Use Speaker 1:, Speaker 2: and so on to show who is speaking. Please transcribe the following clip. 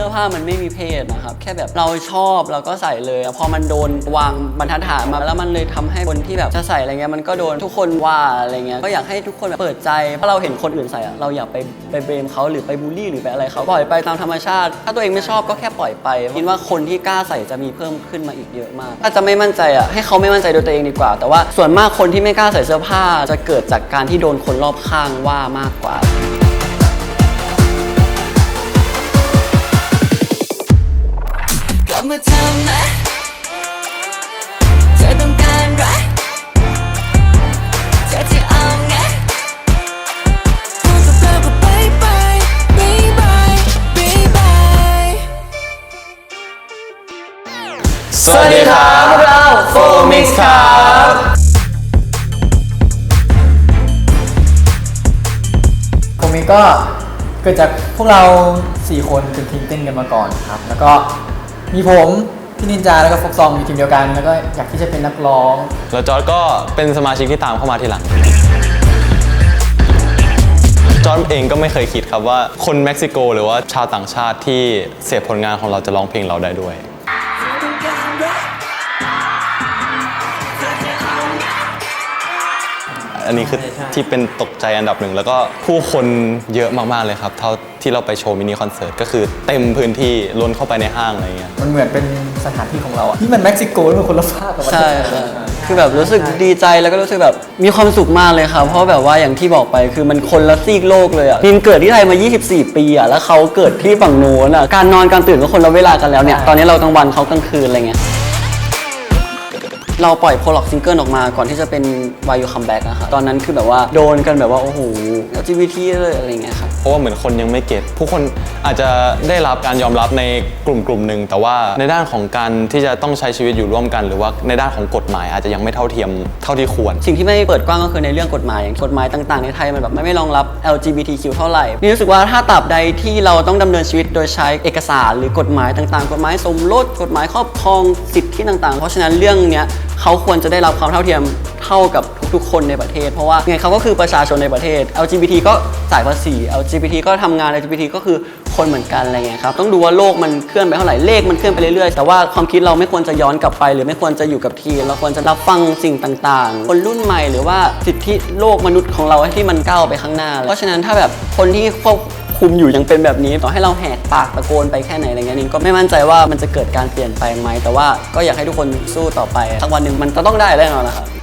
Speaker 1: สื้อผ้ามันไม่มีเพศนะครับ แค่แบบเราชอบเราก็ใส่เลยพอมันโดนวางบรรทัดฐานมาแล้วมันเลยทำให้คนที่แบบจะใส่อะไรเงี้ยมันก็โดนทุกคนว่าอะไรเงี้ยก็อยากให้ทุกคนแบบเปิดใจเพราะเราเห็นคนอื่นใส่เราอยากไปไปเบมเขาหรือไปบูลลี่หรือไปอะไรเขาปล่อยไปตามธรรมชาติ ถ้าตัวเองไม่ชอบก็แค่ปล่อยไปคิดว่าคนที่กล้าใส่จะมีเพิ่มขึ้นมาอีกเยอะมาก ถ้าจะไม่มั่นใจอะให้เขาไม่มั่นใจโดยตัวเองดีกว่า แต่ว่าส่วนมากคนที่ไม่กล้าใส่เสื้อผ้าจะเกิดจากการที่โดนคนรอบข้างว่ามากกว่า
Speaker 2: มาทำนะเธอต้องการรักเธอจะเอาไงพูดกับเราก็บายบายบายบายบายบาย
Speaker 3: สวัสดีครับ
Speaker 1: พวกเรา
Speaker 3: โฟมิกส์ครับ
Speaker 4: ผมเองก็เกิดจากพวกเรา 4 คนเป็นทีมเต้นกันมาก่อนครับ แล้วก็ มีผมพี่นินจาแล้วก็ฟกซองอยู่ทีมเดียวกัน แล้วก็อยากที่จะเป็นนักร้อง
Speaker 3: แล้วจอร์ดก็เป็นสมาชิกที่ตามเข้ามาทีหลัง จอร์ดเองก็ไม่เคยคิดครับว่าคนเม็กซิโก หรือว่าชาวต่างชาติที่เสพผลงานของเราจะร้องเพลงเราได้ด้วย อันนี้คือที่เป็นตกใจอันดับหนึ่ง แล้วก็ผู้คนเยอะมากๆเลยครับ เท่าที่เราไปโชว์มินิคอนเสิร์ตก็คือเต็มพื้นที่ล้นเข้าไปในห้างอะไรเงี้ย
Speaker 4: มันเหมือนเป็นสถานที่ของเราอะที่มันเม็กซิโกมันคนละภาคกับประเท
Speaker 1: ใช่
Speaker 4: ศไทย
Speaker 1: ครับคือแบบรู้สึกดีใจแล้วก็รู้สึกแบบมีความสุขมากเลยครับ เพราะแบบว่าอย่างที่บอกไปคือมันคนละซีกโลกเลยอะพินเกิดที่ไทยมา 24 ปีอะแล้วเขาเกิดที่ฝั่งโน้นอะการนอนการตื่นก็คนละเวลากันแล้วเนี่ยตอนนี้เรากลางวันเขากลางคืนอะไรเงี้ย เราปล่อยโพล็อกซิงเกิลออกมาก่อนที่จะเป็น Why You Come Back อะครับตอนนั้นคือแบบว่าโดนกันแบบว่าโอ้โห LGBT เลยอะไรเงี้ยครับ
Speaker 3: เพราะว่าเหมือนคนยังไม่เก็ตผู้คนอาจจะได้รับการยอมรับในกลุ่มกลุ่มหนึ่งแต่ว่าในด้านของการที่จะต้องใช้ชีวิตอยู่ร่วมกัน หรือว่าในด้านของกฎหมายอาจจะยังไม่เท่าเทียมเท่าที่ควร
Speaker 1: สิ่งที่ไม่เปิดกว้างก็คือในเรื่องกฎหมายอย่างกฎหมายต่างๆในไทยมันแบบไม่ไม่รองรับ LGBTQ เท่าไหร่นี่รู้สึกว่าถ้าตราบใดที่เราต้องดำเนินชีวิตโดยใช้เอกสาร หรือกฎหมายต่างๆ กฎหมายสมรสกฎหมายครอบครองสิทธิต่างๆ เพราะฉะนั้นเรื่องเนี้ย เขาควรจะได้รับความเท่าเทียมเท่ากับทุกๆ คนในประเทศ เพราะว่าไงเขาก็คือประชาชนในประเทศ LGBT ก็จ่ายภาษี LGBT ก็ทำงาน LGBT ก็คือคนเหมือนกันอะไรเงี้ยครับ ต้องดูว่าโลกมันเคลื่อนไปเท่าไหร่ เลขมันเคลื่อนไปเรื่อยๆ แต่ว่าความคิดเราไม่ควรจะย้อนกลับไป หรือไม่ควรจะอยู่กับทีเราควรจะรับฟังสิ่งต่างๆ คนรุ่นใหม่หรือว่าสิทธิโลกมนุษย์ของเราที่มันก้าวไปข้างหน้า เพราะฉะนั้นถ้าแบบคนที่ควบ คุมอยู่ยังเป็นแบบนี้ ต่อให้เราแหกปากตะโกนไปแค่ไหนอะไรเงี้ยนิงก็ไม่มั่นใจว่ามันจะเกิดการเปลี่ยนแปลงไหมแต่ว่าก็อยากให้ทุกคนสู้ต่อไปสักวันหนึ่งมันจะต้องได้แน่นอนนะครับ